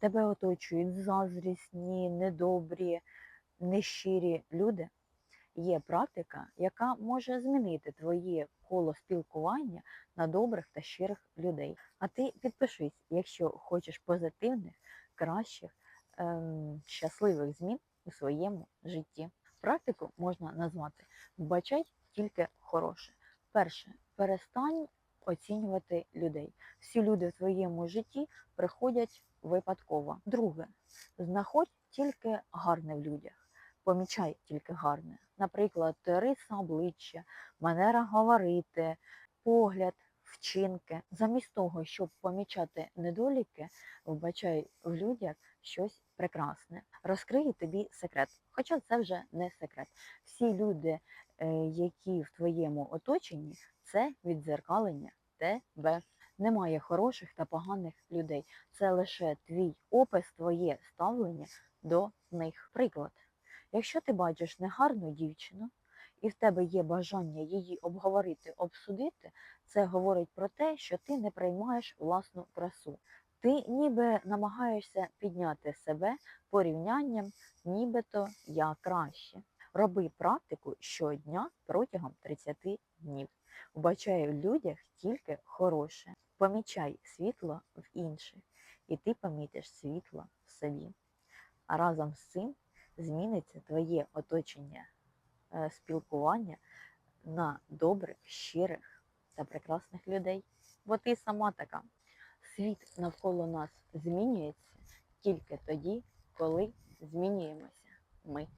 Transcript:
тебе оточують заздрісні, недобрі, нещирі люди, є практика, яка може змінити твоє коло спілкування на добрих та щирих людей. А ти підпишись, якщо хочеш позитивних, кращих, ем, щасливих змін у своєму житті. Практику можна назвати вбачай тільки хороше. Перше, перестань оцінювати людей. Всі люди в твоєму житті приходять випадково. Друге, знаходь тільки гарне в людях. Помічай тільки гарне. Наприклад, риса обличчя, манера говорити, погляд, вчинки. Замість того, щоб помічати недоліки, вбачай в людях щось прекрасне. Розкрию тобі секрет. Хоча це вже не секрет. Всі люди, е, які в твоєму оточенні, це віддзеркалення тебе. Немає хороших та поганих людей. Це лише твій опис, твоє ставлення до них. Приклад. Якщо ти бачиш негарну дівчину, і в тебе є бажання її обговорити, обсудити, це говорить про те, що ти не приймаєш власну красу. Ти ніби намагаєшся підняти себе порівнянням, нібито я краще. Роби практику щодня протягом 30 днів. Вбачай в людях тільки хороше. Помічай світло в інших, і ти помітиш світло в собі. А разом з цим зміниться твоє оточення спілкування на добрих, щирих та прекрасних людей. Бо ти сама така. Світ навколо нас змінюється тільки тоді, коли змінюємося ми.